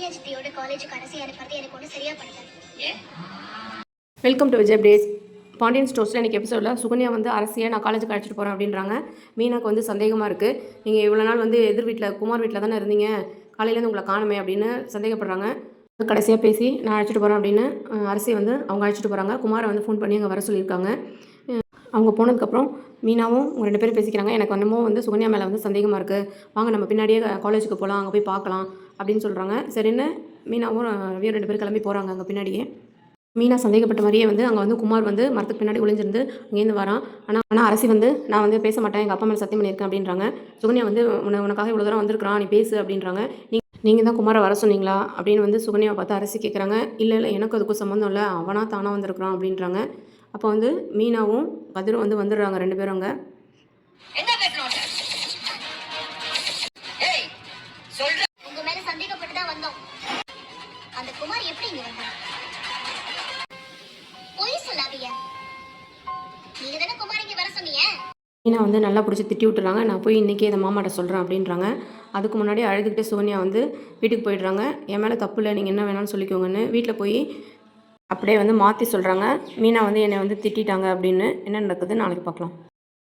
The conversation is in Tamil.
சரண்யா சித்தியோட காலேஜுக்கு அரசி அனுப்புறது எனக்கு ஒன்றும் சரியா படுது welcome to Vijay updates Pandian ஸ்டோர்ஸில் இன்றைக்கி எபிசோடில் சுகன்யா வந்து அரசியை நான் காலேஜுக்கு அழைச்சிட்டு போகிறேன் அப்படின்றாங்க. மீனாக்கு வந்து சந்தேகமாக இருக்குது நீங்கள் இவ்வளோ நாள் வந்து எதிர் வீட்டில் குமார் வீட்டில் தானே இருந்தீங்க. காலையிலேருந்து உங்களை காணுமே அப்படின்னு சந்தேகப்படுறாங்க. கடைசியாக பேசி நான் அழைச்சிட்டு போகிறேன் அப்படின்னு அரசியை வந்து அவங்க அழைச்சிட்டு போகிறாங்க குமாரை வந்து ஃபோன் பண்ணி அங்கே வர சொல்லியிருக்காங்க. அவங்க போனதுக்கப்புறம் மீனாவும் அவங்க ரெண்டு பேரும் பேசிக்கிறாங்க. எனக்கு என்னமோ வந்து சுகன்யா மேலே வந்து சந்தேகமாக இருக்குது வாங்க நம்ம பின்னாடியே காலேஜுக்கு போகலாம் அங்கே போய் பார்க்கலாம். அப்படின்னு சொல்கிறாங்க சரின்னு மீனாவும் ரவியும் ரெண்டு பேரும் கிளம்பி போகிறாங்க அங்கே பின்னாடியே. மீனா சந்தேகப்பட்ட மாதிரியே வந்து அங்கே வந்து குமார் வந்து மரத்துக்கு பின்னாடி ஒளிஞ்சிருந்து அங்கேருந்து வரான். ஆனால் ஆனால் அரசி வந்து நான் வந்து பேச மாட்டேன் எங்கள் அப்பா மேலே சத்தியம் பண்ணியிருக்கேன் அப்படின்றாங்க. சுகன்யா வந்து உன உனக்காக இவ்வளோ தூரம் வந்திருக்கிறான் நீ பேசு அப்படின்றாங்க. நீ நீங்கள் தான் குமாரை வர சொன்னீங்களா? அப்படின்னு வந்து சுகன்யாவை பார்த்து அரசி கேட்குறாங்க இல்லை இல்லை எனக்கு அதுக்கும் சம்மந்தம் இல்லை அவனா தானாக வந்திருக்கிறான் அப்படின்றாங்க. அப்போ வந்து மீனாவும் கதிரும் வந்து வந்துடுறாங்க ரெண்டு பேரும் அங்கே. அந்த குமார் எப்படி இங்க வந்தான்? பொய் சொல்லாதீங்க. நீங்க தானே குமார் இங்க வர சொன்னீங்க? மீனா வந்து நல்லா பிடிச்சி திட்டி விட்டுறாங்க. நான் போய் இன்றைக்கி இதை மாமாட்ட சொல்கிறேன் அப்படின்றாங்க. அதுக்கு முன்னாடி அழுதுகிட்டே சோனியா வந்து வீட்டுக்கு போயிடுறாங்க. என் மேலே தப்பு இல்லை நீங்கள் என்ன வேணாலும் சொல்லிக்கோங்கன்னு வீட்டில் போய் அப்படியே வந்து மாற்றி சொல்கிறாங்க மீனா வந்து என்னை வந்து திட்டாங்க அப்படின்னு என்ன நடக்குது நாளைக்கு பார்க்கலாம்.